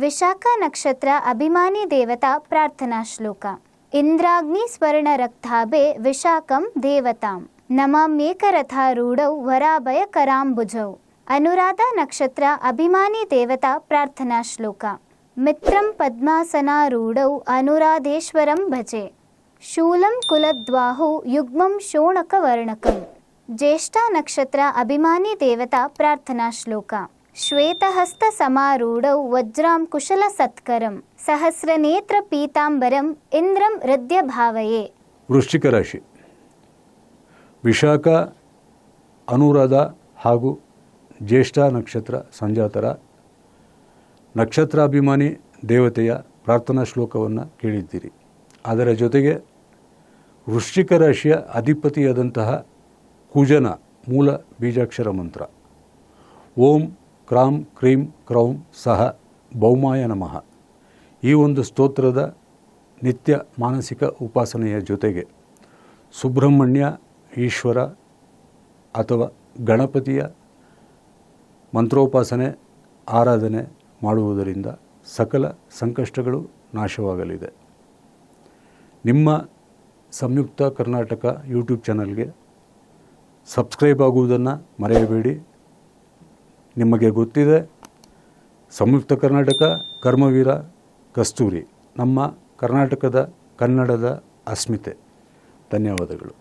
ವಿಶಾಖ ನಕ್ಷತ್ರ ಅಭಿಮಾನಿ ದೇವತಾ ಪ್ರಾರ್ಥನಾ ಶ್ಲೋಕ. ಇಂದ್ರಾಗ್ನಿ ಸ್ವರ್ಣ ರಕ್ತಾಭೆ ವಿಶಾಖಂ ದೇವತಾಂ. ನಮಾಮ್ಯೇಕರಥಾರೂಢೌ ವರಾಭಯ ಕರಾಂಬುಜೌ. ಅನುರಾಧ ನಕ್ಷತ್ರ ಅಭಿಮಾನಿ ದೇವತಾ ಪ್ರಾರ್ಥನಾ ಶ್ಲೋಕ. ಮಿತ್ರಂ ಪದ್ಮಾಸನಾರೂಢೌ ಅನುರಾಧೇಶ್ವರಂ ಭಜೆ. ಶೂಲಂ ಕುಲದ್ವಾಹು ಯುಗ್ಮಂ ಶೋಣಕವರ್ಣಕಂ. ಜ್ಯೇಷ್ಠ ನಕ್ಷತ್ರ ಅಭಿಮಾನಿ ದೇವತಾ ಪ್ರಾರ್ಥನಾ ಶ್ಲೋಕ. ಶ್ವೇತಹಸ್ತ ಸಮಾರೂಢೌ ವಜ್ರಾಂ ಕುಶಲ ಸತ್ಕರಂ ಸಹಸ್ರನೇತ್ರ ಪೀತಾಂಬರಂ ಇಂದ್ರಂ ಹೃದಯ ಭಾವಯೇ. ವೃಶ್ಚಿಕ ರಾಶಿ. ವಿಶಾಖ, ಅನುರಾಧ ಹಾಗೂ ಜ್ಯೇಷ್ಠ ನಕ್ಷತ್ರ ಸಂಜಾತರ. ನಕ್ಷತ್ರಾಭಿಮಾನಿ ದೇವತೆಯ ಪ್ರಾರ್ಥನಾ ಶ್ಲೋಕವನ್ನು ಕೇಳಿದ್ದೀರಿ. ಅದರ ಜೊತೆಗೆ ವೃಶ್ಚಿಕ ರಾಶಿಯ ಅಧಿಪತಿಯಾದಂತಹ ಕುಜನ ಮೂಲ ಬೀಜಾಕ್ಷರ ಮಂತ್ರ. ಓಂ ಕ್ರಾಂ ಕ್ರೀಂ ಕ್ರೌಂ ಸಹ ಬೌಮಾಯ ನಮಃ. ಈ ಒಂದು ಸ್ತೋತ್ರದ ನಿತ್ಯ ಮಾನಸಿಕ ಉಪಾಸನೆಯ ಜೊತೆಗೆ ಸುಬ್ರಹ್ಮಣ್ಯ, ಈಶ್ವರ ಅಥವಾ ಗಣಪತಿಯ ಮಂತ್ರೋಪಾಸನೆ, ಆರಾಧನೆ ಮಾಡುವುದರಿಂದ ಸಕಲ ಸಂಕಷ್ಟಗಳು ನಾಶವಾಗಲಿದೆ. ನಿಮ್ಮ ಸಂಯುಕ್ತ ಕರ್ನಾಟಕ ಯೂಟ್ಯೂಬ್ ಚಾನಲ್ಗೆ ಸಬ್ಸ್ಕ್ರೈಬ್ ಆಗುವುದನ್ನು ಮರೆಯಬೇಡಿ. ನಿಮಗೆ ಗೊತ್ತಿದೆ. ಸಂಯುಕ್ತ ಕರ್ನಾಟಕ ಕರ್ಮವೀರ ಕಸ್ತೂರಿ. ನಮ್ಮ ಕರ್ನಾಟಕದ ಕನ್ನಡದ ಅಸ್ಮಿತೆ. ಧನ್ಯವಾದಗಳು.